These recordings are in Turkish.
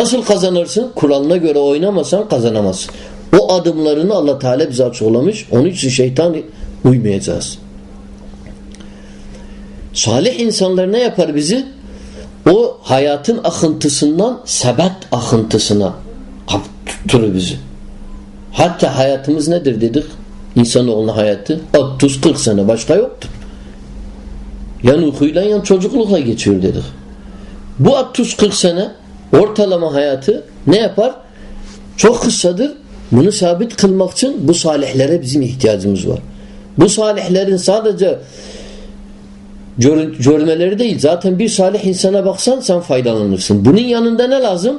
Nasıl kazanırsın? Kuralına göre oynamasan kazanamazsın. O adımlarını Allah Teala bize açıklamış. Onun için şeytan uymayacağız. Salih insanlar ne yapar bizi? O hayatın akıntısından sebet akıntısına tutturur bizi. Hatta hayatımız nedir dedik? İnsanoğlunun hayatı 30-40 sene başka yoktur. Yan uykuyla yan çocuklukla geçiyor dedik. Bu 30-40 sene ortalama hayatı ne yapar? Çok kısadır. Bunu sabit kılmak için bu salihlere bizim ihtiyacımız var. Bu salihlerin sadece görmeleri değil. Zaten bir salih insana baksan sen faydalanırsın. Bunun yanında ne lazım?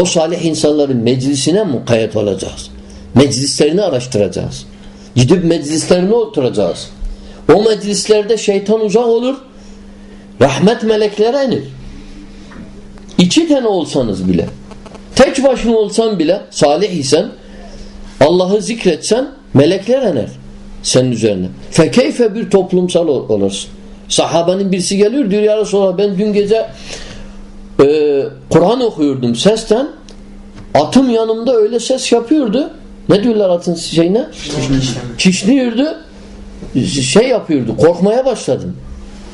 O salih insanların meclisine mukayyet olacağız. Meclislerini araştıracağız. Gidip meclislerine oturacağız. O meclislerde şeytan uzak olur. Rahmet melekleri inir. İki tane olsanız bile tek başına olsan bile salih isen Allah'ı zikretsen melekler iner senin üzerine. Fekeyfe bir toplumsal olursun. Sahabenin birisi geliyor diyor ya Resulallah ben dün gece e, Kur'an okuyordum sesten atım yanımda öyle ses yapıyordu. Ne diyorlar atın şeyine? Kişniyordu. Şey yapıyordu. Korkmaya başladım.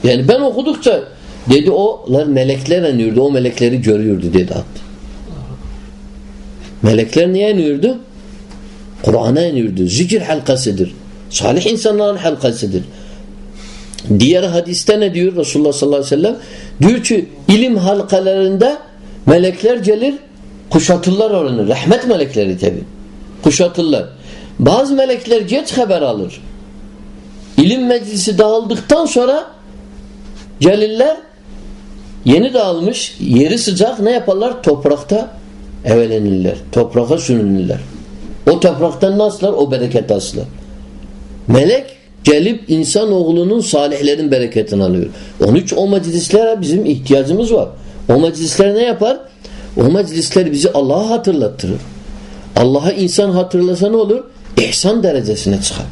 Yani ben okudukça dedi olar melekler iniyordu. O melekleri görüyordu dedi at. Melekler niye iniyordu? Kur'an'a iniyordu. Zikir halkasıdır. Salih insanların halkasıdır. Diğer hadiste ne diyor Resulullah sallallahu aleyhi ve sellem? Diyor ki ilim halkalarında melekler gelir kuşatırlar oranı. Rahmet melekleri tabi. Kuşatırlar. Bazı melekler geç haber alır. İlim meclisi dağıldıktan sonra gelirler yeni dağılmış yeri sıcak ne yaparlar? Toprakta evelenirler. Toprağa sürünürler. O topraktan nasıllar? O bereket aslar. Melek gelip insan oğlunun salihlerin bereketini alıyor. Onun için o meclislere bizim ihtiyacımız var. O meclisler ne yapar? O meclisler bizi Allah'a hatırlattırır. Allah'a insan hatırlasa ne olur? İhsan derecesine çıkar.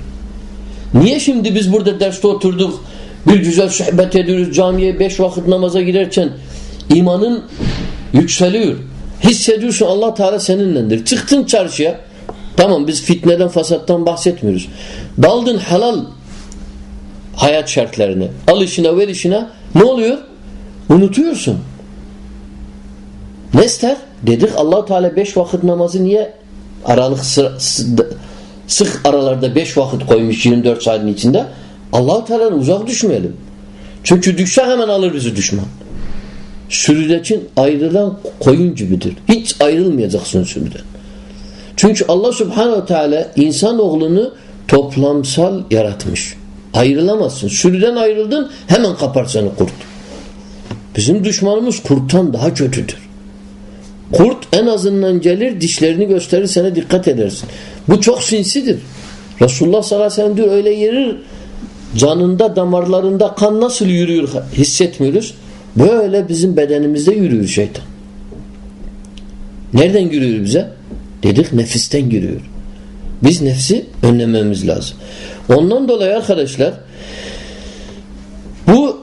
Niye şimdi biz burada derste oturduk, bir güzel sohbet ediyoruz, camiye beş vakit namaza girerken imanın yükseliyor. Hissediyorsun Allah Teala seninlendir. Çıktın çarşıya, tamam biz fitneden, fasattan bahsetmiyoruz. Daldın halal hayat şartlarını. Al işine ver işine. Ne oluyor? Unutuyorsun. Ne ister? Dedik allah Teala beş vakit namazı niye aralık sık aralarda beş vakit koymuş 24 saatin içinde? Allah Teala'dan uzak düşmeyelim. Çünkü düşse hemen alır bizi düşman. Sürüdeçin ayrılan koyun gibidir. Hiç ayrılmayacaksın sürüden. Çünkü Allah subhanehu teala insanoğlunu toplamsal yaratmış. Ayrılamazsın. Sürüden ayrıldın hemen kapar seni kurt. Bizim düşmanımız kurttan daha kötüdür. Kurt en azından gelir dişlerini gösterir sana dikkat edersin. Bu çok sinsidir. Resulullah sallallahu aleyhi ve sellem diyor öyle yerir canında damarlarında kan nasıl yürüyor hissetmiyoruz. Böyle bizim bedenimizde yürüyor şeytan. Nereden yürüyor bize? Dedik nefisten giriyor. Biz nefsi önlememiz lazım. Ondan dolayı arkadaşlar bu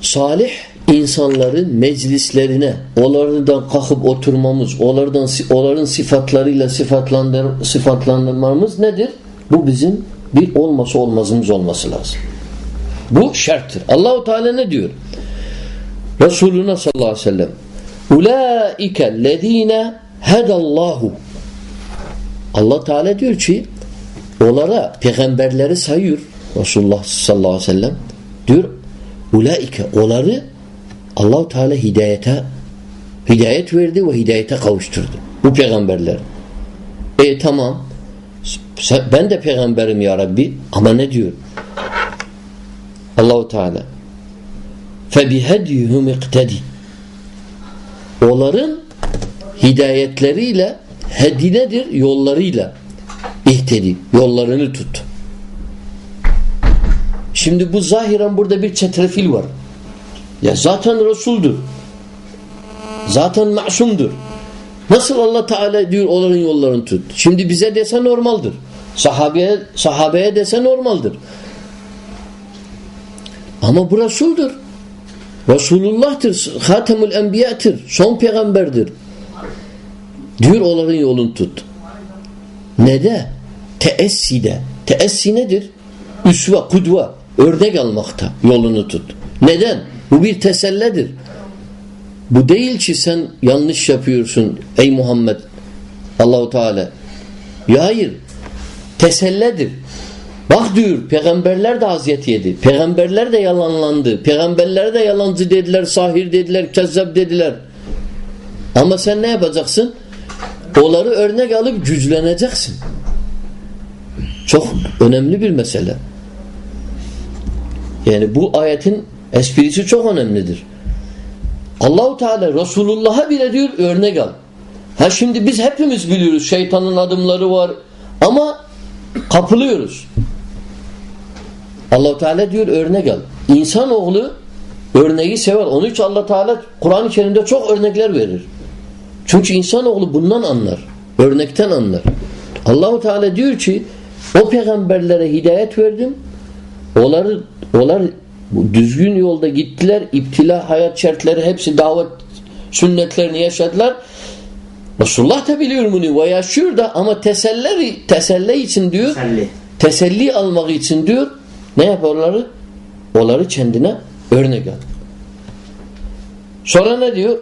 salih insanların meclislerine onlardan kalkıp oturmamız, onlardan onların sıfatlarıyla sıfatlandır, sıfatlandırmamız nedir? Bu bizim bir olması olmazımız olması lazım. Bu şarttır. Allahu Teala ne diyor? Resuluna sallallahu aleyhi ve sellem Ulaike lezine hedallahu Allah Teala diyor ki onlara peygamberleri sayıyor Resulullah sallallahu aleyhi ve sellem diyor ulaike onları Allah Teala hidayete hidayet verdi ve hidayete kavuşturdu. Bu peygamberler. E tamam Ben de peygamberim ya Rabbi ama ne diyor? Allahu Teala فَبِهَدْيُهُمْ اِقْتَدِي Onların hidayetleriyle hedi nedir? Yollarıyla ihtedi. Yollarını tut. Şimdi bu zahiren burada bir çetrefil var. Ya zaten Resul'dur. Zaten masumdur. Nasıl Allah Teala diyor onların yollarını tut. Şimdi bize dese normaldir. Sahabeye, sahabeye dese normaldir. Ama bu Resul'dur. Resulullah'tır. Hatemül Enbiya'tır. Son peygamberdir. Diyor onların yolunu tut. Ne de? Teesside. Teessi nedir? Üsve, kudve. Örnek almakta yolunu tut. Neden? Bu bir teselledir. Bu değil ki sen yanlış yapıyorsun ey Muhammed Allahu Teala. Ya hayır. Teselledir. Bak diyor peygamberler de aziyet yedi. Peygamberler de yalanlandı. Peygamberler de yalancı dediler, sahir dediler, kezzap dediler. Ama sen ne yapacaksın? Onları örnek alıp güçleneceksin. Çok önemli bir mesele. Yani bu ayetin esprisi çok önemlidir. Allahu Teala Resulullah'a bile diyor örnek al. Ha şimdi biz hepimiz biliyoruz şeytanın adımları var ama kapılıyoruz. Allahu Teala diyor örnek al. İnsanoğlu örneği sever. Onun için Allah Teala Kur'an-ı Kerim'de çok örnekler verir. Çünkü insanoğlu bundan anlar. Örnekten anlar. Allahu Teala diyor ki o peygamberlere hidayet verdim. Onları onlar düzgün yolda gittiler. İptila hayat şartları hepsi davet sünnetlerini yaşadılar. Resulullah da biliyor bunu ve yaşıyor da ama teselli, teselli için diyor teselli. teselli almak için diyor ne yaparlar? Onları kendine örnek al. Sonra ne diyor?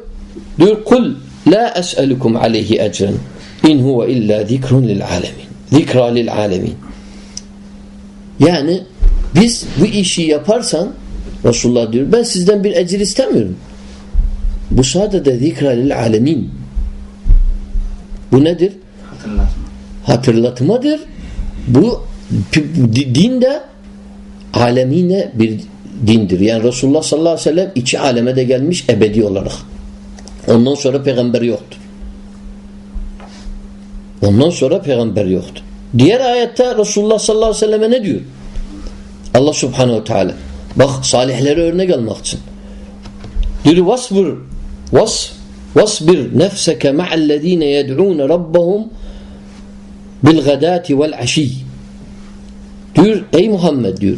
Diyor kul la es'elukum aleyhi ecren in huve illa zikrun lil alemin. Zikra lil alemin. Yani biz bu işi yaparsan Resulullah diyor ben sizden bir ecir istemiyorum. Bu sadece zikra lil alemin. Bu nedir? Hatırlatma. Hatırlatmadır. Bu din de alemine bir dindir. Yani Resulullah sallallahu aleyhi ve sellem içi aleme de gelmiş ebedi olarak. Ondan sonra peygamber yoktur. Ondan sonra peygamber yoktur. Diğer ayette Resulullah sallallahu aleyhi ve selleme ne diyor? Allah subhanehu teala. Bak salihleri örnek almak için. Diyor vasbir vas vasbir nefseke ma'allezine yed'un rabbahum bil gadati vel aşi. Diyor ey Muhammed diyor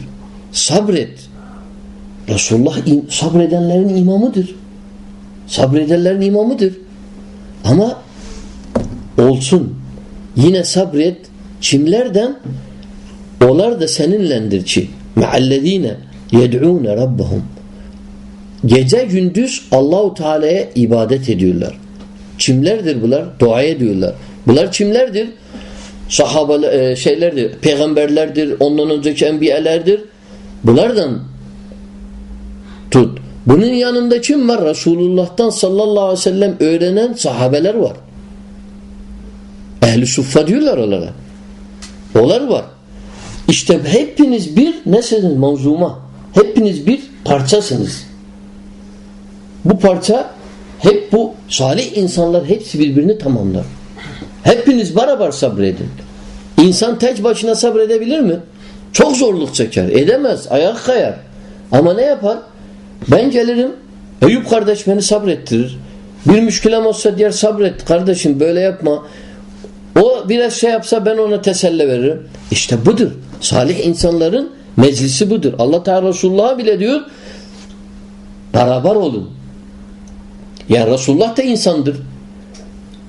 sabret. Resulullah sabredenlerin imamıdır. Sabredenlerin imamıdır. Ama olsun. Yine sabret. Kimlerden? Onlar da seninlendir ki. Me'allezine yed'ûne rabbahum. Gece gündüz Allahu Teala'ya ibadet ediyorlar. Kimlerdir bunlar? Dua ediyorlar. Bunlar kimlerdir? Sahabe e, şeylerdir, peygamberlerdir, ondan önceki enbiyelerdir. Bunlardan tut. Bunun yanında kim var? Resulullah'tan sallallahu aleyhi ve sellem öğrenen sahabeler var. Ehli suffa diyorlar onlara. Onlar var. İşte hepiniz bir nesiniz manzuma. Hepiniz bir parçasınız. Bu parça hep bu salih insanlar hepsi birbirini tamamlar. Hepiniz beraber sabredin. İnsan tek başına sabredebilir mi? Çok zorluk çeker. Edemez. Ayak kayar. Ama ne yapar? Ben gelirim. Eyüp kardeş beni sabrettirir. Bir müşkülem olsa diğer sabret kardeşim böyle yapma. O biraz şey yapsa ben ona teselli veririm. İşte budur. Salih insanların meclisi budur. Allah Teala Resulullah'a bile diyor beraber olun. Yani Resulullah da insandır.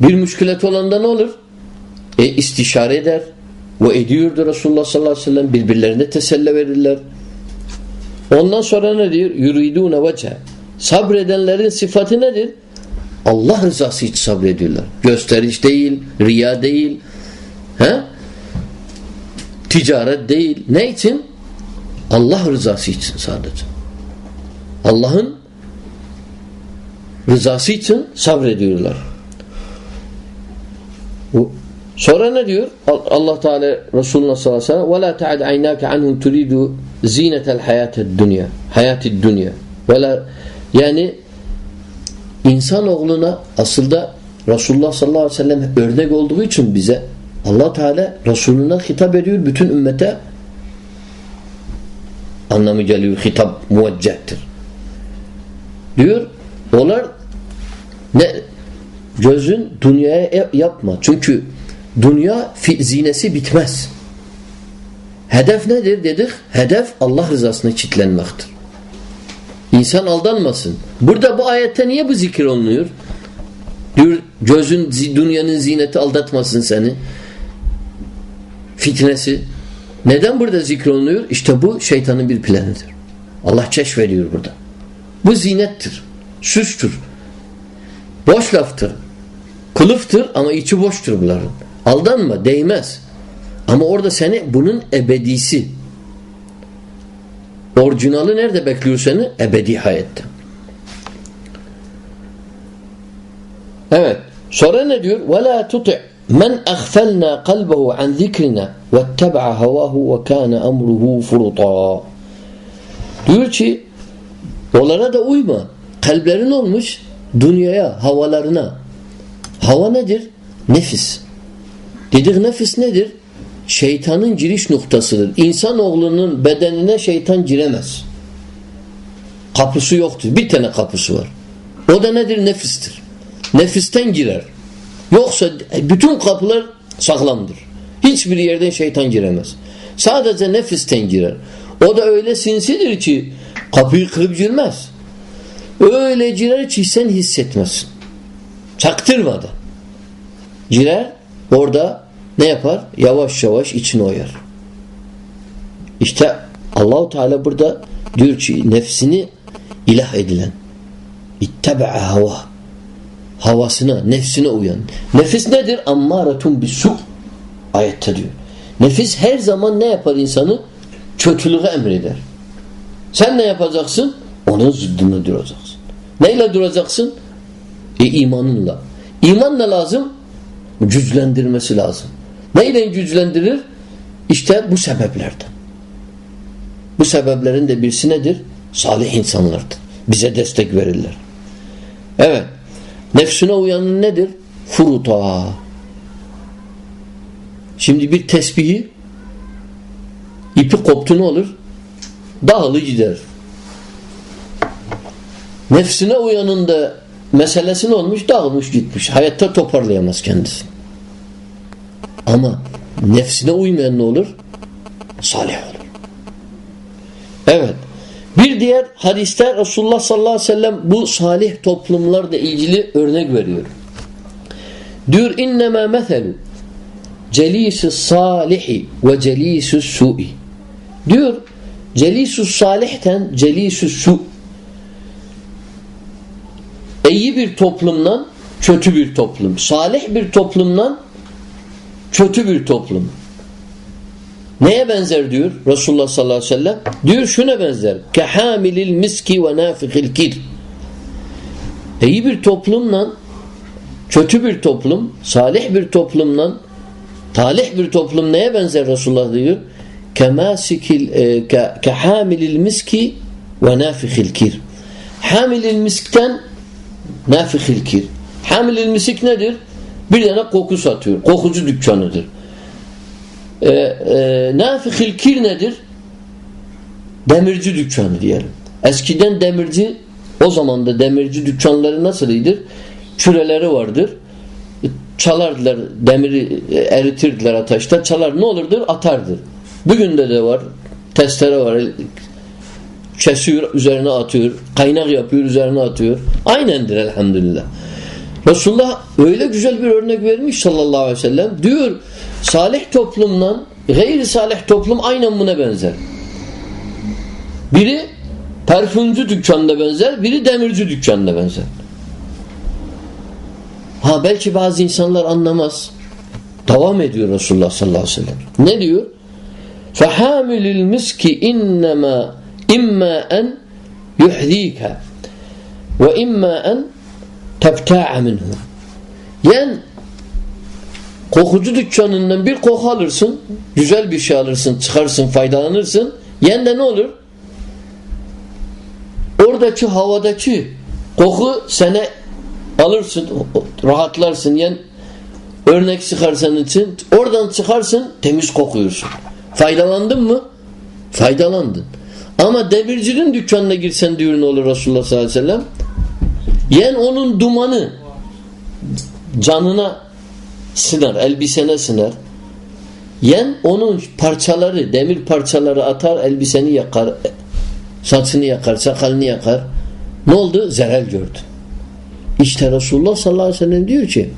Bir müşkület olanda ne olur? E istişare eder. O ediyordu Resulullah sallallahu aleyhi ve sellem. Birbirlerine teselli verirler. Ondan sonra ne diyor? Yuridune vece. Sabredenlerin sıfatı nedir? Allah rızası için sabrediyorlar. Gösteriş değil, riya değil, he? ticaret değil. Ne için? Allah rızası için sadece. Allah'ın rızası için sabrediyorlar. Sonra ne diyor? Allah Teala Resulullah sallallahu aleyhi ve sellem "Ve la ta'ad aynaka anhum turidu zinetel hayatid dunya." Hayatid dunya. Ve la yani insan oğluna aslında Resulullah sallallahu aleyhi ve sellem örnek olduğu için bize Allah Teala Resulüne hitap ediyor bütün ümmete anlamı geliyor hitap muveccehtir. Diyor onlar ne gözün dünyaya yapma. Çünkü dünya zinesi bitmez. Hedef nedir dedik? Hedef Allah rızasına çitlenmektir. İnsan aldanmasın. Burada bu ayette niye bu zikir olunuyor? Diyor gözün dünyanın zineti aldatmasın seni Fitnesi. Neden burada zikrolunuyor? İşte bu şeytanın bir planıdır. Allah veriyor burada. Bu zinettir. Süstür. Boş laftır. Kılıftır ama içi boştur bunların. Aldanma, değmez. Ama orada seni bunun ebedisi. Orijinali nerede bekliyor seni? Ebedi hayatta. Evet. Sonra ne diyor? وَلَا تُطِعْ مَنْ أَغْفَلْنَا قَلْبَهُ عَنْ ذِكْرِنَا وَاتَّبَعَ هَوَاهُ وَكَانَ أَمْرُهُ فُرُطًا Diyor ki onlara da uyma. Kalplerin olmuş dünyaya, havalarına. Hava nedir? Nefis. Dedik nefis nedir? Şeytanın giriş noktasıdır. İnsanoğlunun bedenine şeytan giremez. Kapısı yoktur. Bir tane kapısı var. O da nedir? Nefistir. Nefisten girer. Yoksa bütün kapılar sağlamdır. Hiçbir yerden şeytan giremez. Sadece nefisten girer. O da öyle sinsidir ki kapıyı kırıp girmez. Öyle girer ki sen hissetmezsin. Çaktırmadan. Girer orada ne yapar? Yavaş yavaş içine oyar. İşte Allahu Teala burada diyor ki nefsini ilah edilen ittebe'a hava havasına, nefsine uyan. Nefis nedir? Ammaretun su. Ayette diyor. Nefis her zaman ne yapar insanı? Kötülüğü emreder. Sen ne yapacaksın? Onun zıddını duracaksın. Neyle duracaksın? E imanınla. İman ne lazım? Güçlendirmesi lazım. Neyle güçlendirir? İşte bu sebeplerden. Bu sebeplerin de birisi nedir? Salih insanlardır. Bize destek verirler. Evet. Nefsine uyanın nedir? Furuta. Şimdi bir tesbihi ipi koptu ne olur? Dağılı gider. Nefsine uyanın da meselesi ne olmuş? Dağılmış gitmiş. Hayatta toparlayamaz kendisini. Ama nefsine uymayan ne olur? Salih olur. Evet. Bir diğer hadiste Resulullah sallallahu aleyhi ve sellem bu salih toplumlarla ilgili örnek veriyor. Diyor innema meselu celisi salihi ve celisi su'i. Diyor celisi salihten celisi su. İyi bir toplumdan kötü bir toplum. Salih bir toplumdan kötü bir toplum. Neye benzer diyor Resulullah sallallahu aleyhi ve sellem? Diyor şuna benzer. Kehamilil miski ve nafikil kir. İyi bir toplumla kötü bir toplum, salih bir toplumla talih bir toplum neye benzer Resulullah diyor? Kemasikil e, ke, kehamilil miski ve nafikil kir. Hamilil miskten nafikil kir. Hamilil misik nedir? Bir tane koku satıyor. Kokucu dükkanıdır e, e, nafihil kir nedir? Demirci dükkanı diyelim. Eskiden demirci o zaman da demirci dükkanları nasıldır? Küreleri vardır. Çalardılar demiri e, eritirdiler ateşte. Çalar ne olurdur? Atardır. Bugün de de var. Testere var. Kesiyor üzerine atıyor. Kaynak yapıyor üzerine atıyor. Aynendir elhamdülillah. Resulullah öyle güzel bir örnek vermiş sallallahu aleyhi ve sellem. Diyor salih toplumdan gayri salih toplum aynen buna benzer. Biri parfümcü dükkanına benzer, biri demirci dükkanına benzer. Ha belki bazı insanlar anlamaz. Devam ediyor Resulullah sallallahu aleyhi ve sellem. Ne diyor? فَحَامِلِ الْمِسْكِ اِنَّمَا اِمَّا اَنْ يُحْذ۪يكَ وَاِمَّا اَنْ تَبْتَاعَ مِنْهُ Yani kokucu dükkanından bir koku alırsın, güzel bir şey alırsın, çıkarsın, faydalanırsın. Yen de ne olur? Oradaki havadaki koku sene alırsın, rahatlarsın. Yen örnek çıkarsan için oradan çıkarsın, temiz kokuyorsun. Faydalandın mı? Faydalandın. Ama demircinin dükkanına girsen diyor ne olur Resulullah sallallahu aleyhi ve sellem? Yen onun dumanı canına siner, elbisene siner. Yen onun parçaları, demir parçaları atar, elbiseni yakar, saçını yakar, sakalını yakar. Ne oldu? Zerel gördü. İşte Resulullah sallallahu aleyhi ve sellem diyor ki